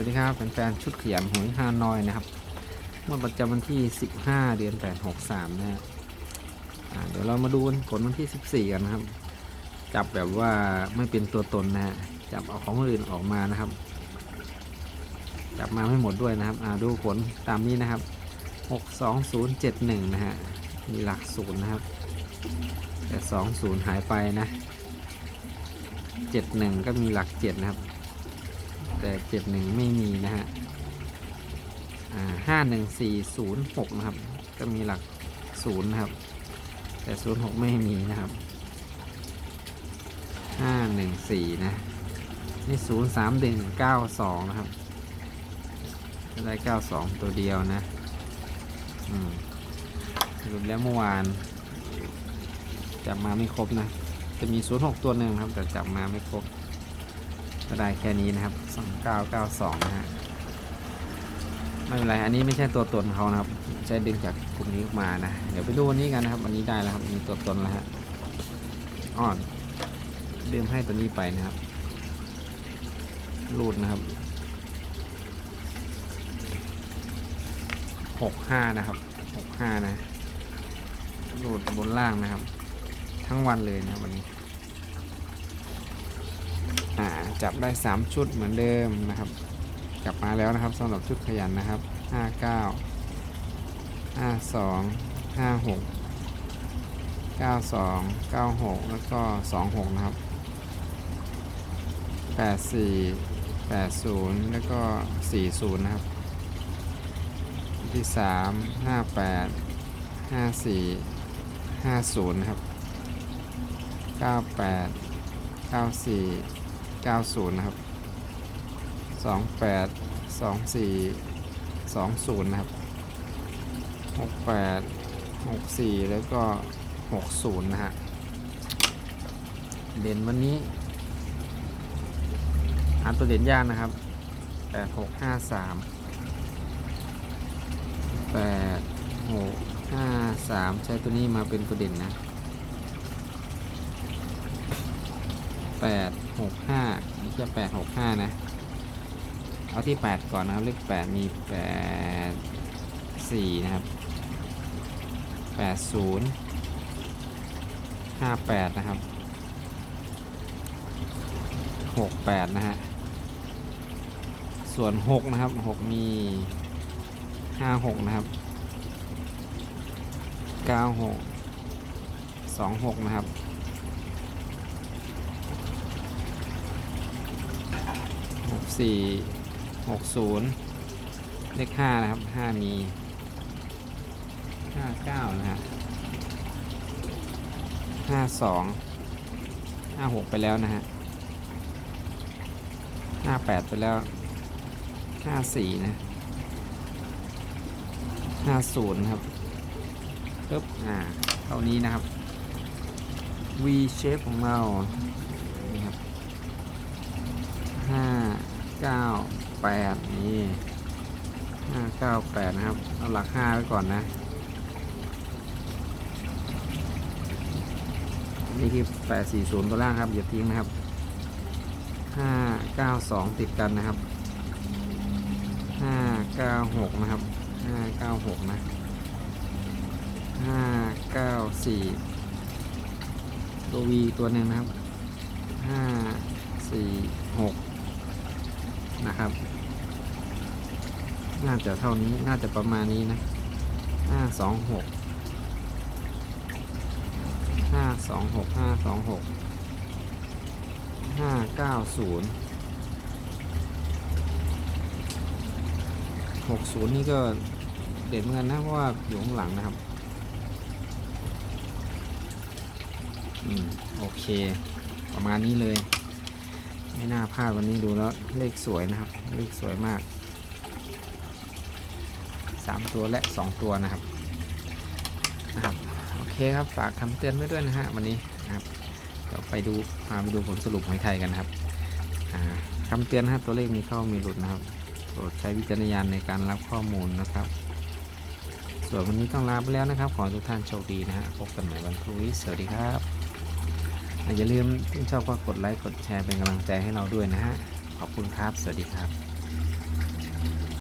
วัสดีครับแฟนๆชุดขยันหวยฮานอยนะครับเมื่อประจำวันที่ 15 เดือน 8 63 นะฮะเดี๋ยวเรามาดูผลวันที่ 14 กันนะครับ จับแบบว่าไม่เป็นตัวตนนะฮะจับเอาของคนอื่นออกมานะครับ จับมาไม่หมดด้วยนะครับดูผลตามนี้นะครับ 62071 นะฮะมีหลักศูนย์นะครับ แต่ 20 หายไปนะ 71 ก็มีหลัก 7 นะครับ แต่เจ็ดหนึ่งไม่มีนะฮะห้าหนึ่งสี่ศูนย์หกนะครับ ก็มีหลักศูนย์นะครับ แต่ศูนย์หกไม่มีนะครับห้าหนึ่งสี่นะนี่ศูนย์สามหนึ่งเก้าสองนะครับก็ได้เก้าสองตัวเดียวนะอืมรุปแล้วเมื่อวานจับมาไม่ครบนะ จะมีศูนย์หกตัวหนึ่งครับ แต่จับมาไม่ครบ ก็ได้แค่นี้นะครับ 2992นะฮะไม่เป็นไร อันนี้ไม่ใช่ตัวตนเขานะครับ ใช้ดึงจากกลุ่มนี้ออกมานะ เดี๋ยวไปดูวันนี้กันนะครับ วันนี้ได้แล้วครับ มีตัวตนแล้วฮะอ่อนลืมให้ตัวนี้ไปนะครับ รูดนะครับ 65 นะครับ 65 นะรูดบนล่างนะครับ ทั้งวันเลยนะวันนี้ อ่าจับได้ 3 ชุดเหมือนเดิมนะครับ กลับมาแล้วนะครับสำหรับชุดขยันนะครับ 59 52 56 92 96 แล้วก็ 26 นะครับ 84 80 แล้วก็ 40 นะครับ ที่ 3 58 54 50 นะครับ 98 94 90 นะครับ 28 24 20 นะครับ 68 64 แล้วก็ 60 นะฮะเด่นวันนี้หาตัวเด่นยากนะครับ 8653 8653 ใช้ตัวนี้มาเป็นตัวเด่นนะ แปดหกห้านี่จะแปดหกห้านะ เอาที่แปดก่อนนะครับ เลขแปดมีแปดสี่นะครับแปดศูนย์ห้าแปดนะครับหกแปดนะฮะ ส่วนหกนะครับหกมีห้าหกนะครับเก้าหกสองหกนะครับ หกสี่หกศูนย์เลขห้านะครับห้ามีห้าเก้านะฮะห้าสองห้าหกไปแล้วนะฮะห้าแปดไปแล้วห้าสี่นะห้าศูนย์ครับปึ๊บอ่าเท่านี้นะครับ V shape ของเรา นี่ครับ ห้าเก้า แปดนี่ห้าเก้าแปดนะครับ เอาหลักห้าไว้ก่อนนะนี่คือแปดสี่ศูนย์ตัวล่างครับ อย่าทิ้งนะครับห้าเก้าสองติดกันนะครับห้าเก้าหกนะครับห้าเก้าหกนะห้าเก้าสี่ตัววีตัวหนึ่งนะครับห้าสี่หก นะครับ น่าจะเท่านี้น่าจะประมาณนี้นะห้าสองหกห้าสองหกห้าสองหกห้าเก้าศูนย์หกศูนย์นี่ก็เด่นเหมือนกันนะเพราะว่าอยู่ข้างหลังนะครับ อืม โอเค ประมาณนี้เลย ไม่น่าพลาดวันนี้ดูแล้วเลขสวยนะครับ เลขสวยมากสามตัวและสองตัวนะครับนะครับ โอเคครับฝากคำเตือนไว้ด้วยนะฮะวันนี้นะครับเดี๋ยวไปดูพาไปดูผลสรุปหวยไทยกันนะครับคำเตือนนะครับตัวเลขมีเข้ามีหลุดนะครับโปรดใช้วิจารณญาณในการรับข้อมูลนะครับ ส่วนวันนี้ต้องลาไปแล้วนะครับ ขอทุกท่านโชคดีนะฮะพบกันใหม่วันพรุ่งนี้สวัสดีครับ อย่าลืมที่ชอบก็กดไลค์กดแชร์เป็นกำลังใจให้เราด้วยนะฮะ ขอบคุณครับ สวัสดีครับ